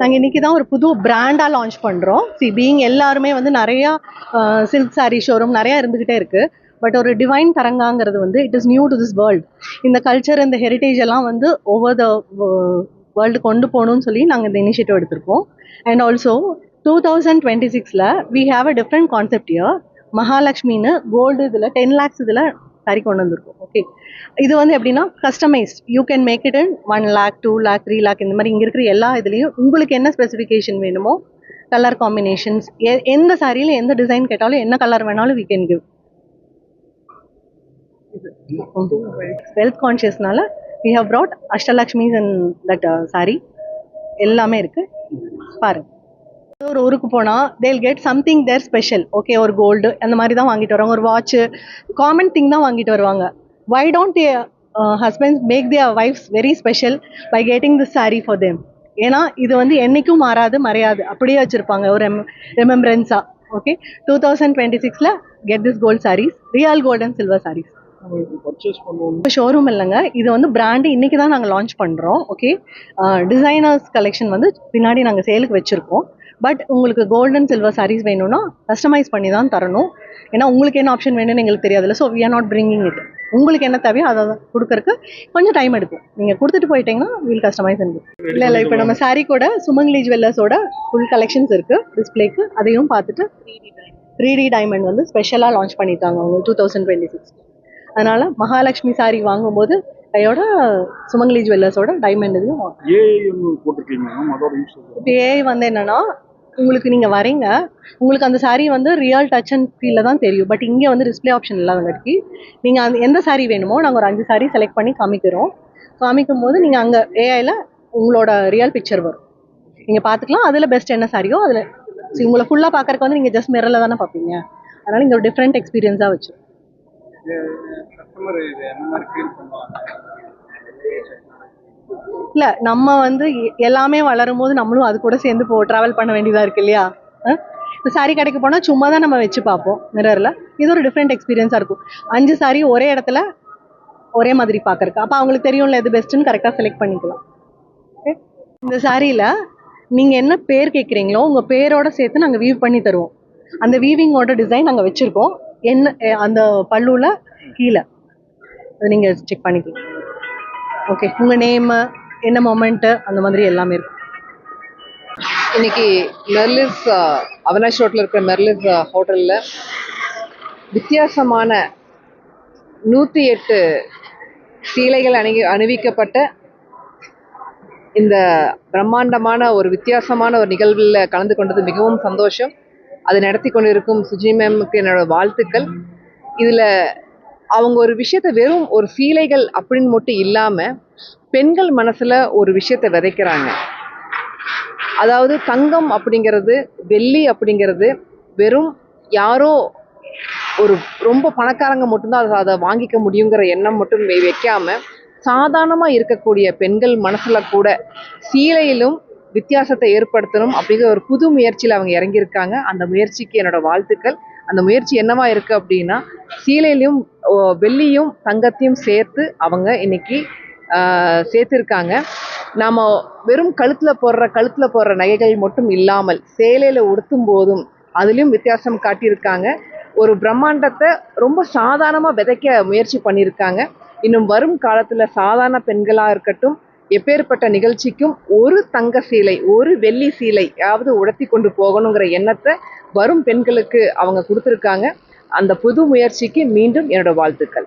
நாங்கள் இன்னைக்கு தான் ஒரு புது பிராண்டாக லான்ச் பண்ணுறோம் சி பீயிங் எல்லாருமே வந்து நிறையா சில்க் சாரீ ஷோரூம் நிறையா இருந்துக்கிட்டே இருக்குது பட் ஒரு டிவைன் தரங்காங்கிறது வந்து it is new to this world இந்த கல்ச்சர் இந்த ஹெரிட்டேஜ் எல்லாம் வந்து ஓவர் த வேர்ல்டு கொண்டு போகணும்னு சொல்லி நாங்கள் இந்த இனிஷியேட்டிவ் எடுத்திருக்கோம். And also do thousand twenty சிக்ஸில் we have a different concept year மகாலட்சுமின்னு gold இதில் டென் லேக்ஸ் இதில் சாரி கொண்டு வந்திருக்கோம். ஓகே இது வந்து எப்படின்னா customised you can make it in one lakh two lakh three lakh இந்த மாதிரி இங்கே இருக்கிற எல்லா இதுலேயும் உங்களுக்கு என்ன ஸ்பெசிஃபிகேஷன் வேணுமோ கலர் காம்பினேஷன்ஸ் எந்த சாரியில் எந்த டிசைன் கேட்டாலும் என்ன கலர் வேணாலும் we can give. Wealth கான்ஷியஸ்னால we have brought Ashtalakshmis and that sari எல்லாமே இருக்கு. பாருங்க. ஒரு ஊருக்கு போனால் they'll get something there special okay ஒரு கோல்டு அந்த மாதிரி தான் வாங்கிட்டு வருவாங்க. ஒரு வாட்ச்சு காமன் திங் தான் வாங்கிட்டு வருவாங்க. Why don't husbands make their wives very special by getting this saree for them ஏன்னா இது வந்து என்னைக்கும் மாறாது மறையாது. அப்படியே வச்சுருப்பாங்க ஒரு ரெமெம்பரன்ஸாக ஓகே டூ தௌசண்ட் டுவெண்ட்டி சிக்ஸில் get this gold saris real gold and silver saris பண்ணணும். ஷோரூம் இல்லைங்க. இது வந்து பிராண்டு இன்னைக்கு தான் நாங்கள் லான்ச் பண்ணுறோம் ஓகே டிசைனர்ஸ் கலெக்ஷன் வந்து பின்னாடி நாங்கள் சேலுக்கு வச்சுருக்கோம். பட் உங்களுக்கு கோல்டன் சில்வர் sarees வேணும்னா கஸ்டமைஸ் பண்ணி தான் தரணும். ஏன்னா உங்களுக்கு என்ன ஆப்ஷன் வேணும்னு எங்களுக்கு தெரியாதுல்ல so we are not bringing it உங்களுக்கு என்ன தேவையோ அதை கொடுக்கறக்கு கொஞ்சம் டைம் எடுக்கும். நீங்கள் கொடுத்துட்டு போயிட்டீங்கன்னா வீல் கஸ்டமைஸ் இருக்கு இல்லை இல்லை இப்போ நம்ம saree கூட சுமங்கலி ஜுவல்லர்ஸோட ஃபுல் கலெக்ஷன்ஸ் இருக்குது டிஸ்பிளேக்கு அதையும் பார்த்துட்டு த்ரீ டி டைமண்ட் வந்து ஸ்பெஷலாக லான்ச் பண்ணியிருக்காங்க அவங்க டூ தௌசண்ட் டுவெண்ட்டி சிக்ஸ் அதனால மகாலட்சுமி saree வாங்கும்போது கையோட சுமங்கலி ஜுவல்லர்ஸோட டைமண்ட் இதையும் போட்டிருக்கீங்க ஏஐ வந்து என்னன்னா உங்களுக்கு நீங்க வரீங்க உங்களுக்கு அந்த saree வந்து ரியல் டச் அண்ட் ஃபீல்ல தான் தெரியும். பட் இங்கே வந்து டிஸ்ப்ளே ஆப்ஷன் இல்லாதங்காட்டி நீங்க அந்த எந்த saree வேணுமோ நாங்க ஒரு அஞ்சு saree செலக்ட் பண்ணி காமிக்கிறோம். காமிக்கும் போது நீங்க அங்க ஏஐல உங்களோட ரியல் பிக்சர் வரும். நீங்க பாத்துக்கலாம் அதுல பெஸ்ட் என்ன சாரியோ அதுல உங்களை ஃபுல்லா பாக்கறதுக்கு வந்து நீங்க ஜஸ்ட் மிரர்ல தானே பாப்பீங்க. அதனால இங்க ஒரு டிஃப்ரெண்ட் எக்ஸ்பீரியன்ஸா வச்சு கஸ்டமர் இது என்ன மாதிரி ஃபீல் பண்ணுவாங்க? இல்ல நம்ம வந்து எ- எல்லாமே வளரும் போது நம்மளும் அது கூட சேர்ந்து போ டிராவல் பண்ண வேண்டியதா இருக்கு இல்லையா? இப்போ சாரி கடைக்கு போனால் சும்மா தான் நம்ம வச்சு பார்ப்போம் மிரரில் இது ஒரு டிஃப்ரெண்ட் எக்ஸ்பீரியன்ஸாக இருக்கும். அஞ்சு சாரி ஒரே இடத்துல ஒரே மாதிரி பார்க்கறக்கு அப்போ அவங்களுக்கு தெரியும்ல எது பெஸ்ட்டுன்னு கரெக்டாக செலக்ட் பண்ணிக்கலாம். ஓகே இந்த சாரியில் நீங்கள் என்ன பேர் கேட்குறீங்களோ உங்கள் பேரோட சேர்த்து நாங்கள் வீவ் பண்ணி தருவோம். அந்த வீவிங்கோட டிசைன் நாங்கள் வச்சுருக்கோம். என்ன அந்த பல்லுல கீழே. அது நீங்க செக் பண்ணிக்கலாம் ஓகே உங்க நேம் என்ன மொமெண்ட்டு அந்த மாதிரி எல்லாமே இருக்கும். இன்னைக்கு மெர்லிஸ் அஹ், அவினாஷ் ரோட்டில் இருக்கிற மெர்லிஸ் ஹோட்டலில் ஹோட்டல்ல வித்தியாசமான நூற்றி எட்டு சீலைகள் அணி அணிவிக்கப்பட்ட இந்த பிரம்மாண்டமான ஒரு வித்தியாசமான ஒரு நிகழ்வில் கலந்து கொண்டது மிகவும் சந்தோஷம். அதை நடத்தி கொண்டிருக்கும் சுஜி மேமுக்கு என்னோட வாழ்த்துக்கள். இதில் அவங்க ஒரு விஷயத்தை வெறும் ஒரு சீலைகள் அப்படின்னு மட்டும் இல்லாமல் பெண்கள் மனசில் ஒரு விஷயத்தை விதைக்கிறாங்க. அதாவது தங்கம் அப்படிங்கிறது வெள்ளி அப்படிங்கிறது வெறும் யாரோ ஒரு ரொம்ப பணக்காரங்க மட்டும்தான் அதை அதை வாங்கிக்க முடியுங்கிற எண்ணம் மட்டும் வைக்காமல் சாதாரணமாக இருக்கக்கூடிய பெண்கள் மனசில் கூட சீலையிலும் வித்தியாசத்தை ஏற்படுத்தணும் அப்படிங்கிற ஒரு புது முயற்சியில் அவங்க இறங்கியிருக்காங்க. அந்த முயற்சிக்கு என்னோட வாழ்த்துக்கள். அந்த முயற்சி என்னவா இருக்கு அப்படின்னா சீலையிலையும் வெள்ளியும் தங்கத்தையும் சேர்த்து அவங்க இன்னைக்கு சேர்த்துருக்காங்க. நாம் வெறும் கழுத்தில் போடுற கழுத்தில் போடுற நகைகள் மட்டும் இல்லாமல் சேலையில் உடுத்தும் போதும் அதுலேயும் வித்தியாசம் காட்டியிருக்காங்க. ஒரு பிரம்மாண்டத்தை ரொம்ப சாதாரணமாக விதைக்க முயற்சி பண்ணியிருக்காங்க. இன்னும் வரும் காலத்தில் சாதாரண பெண்களாக இருக்கட்டும் எப்பேற்பட்ட நிகழ்ச்சிக்கும் ஒரு தங்க சீலை ஒரு வெள்ளி சீலையாவது உடத்தி கொண்டு போகணுங்கிற எண்ணத்தை வரும் பெண்களுக்கு அவங்க கொடுத்துருக்காங்க. அந்த புது முயற்சிக்கு மீண்டும் என்னோட வாழ்த்துக்கள்.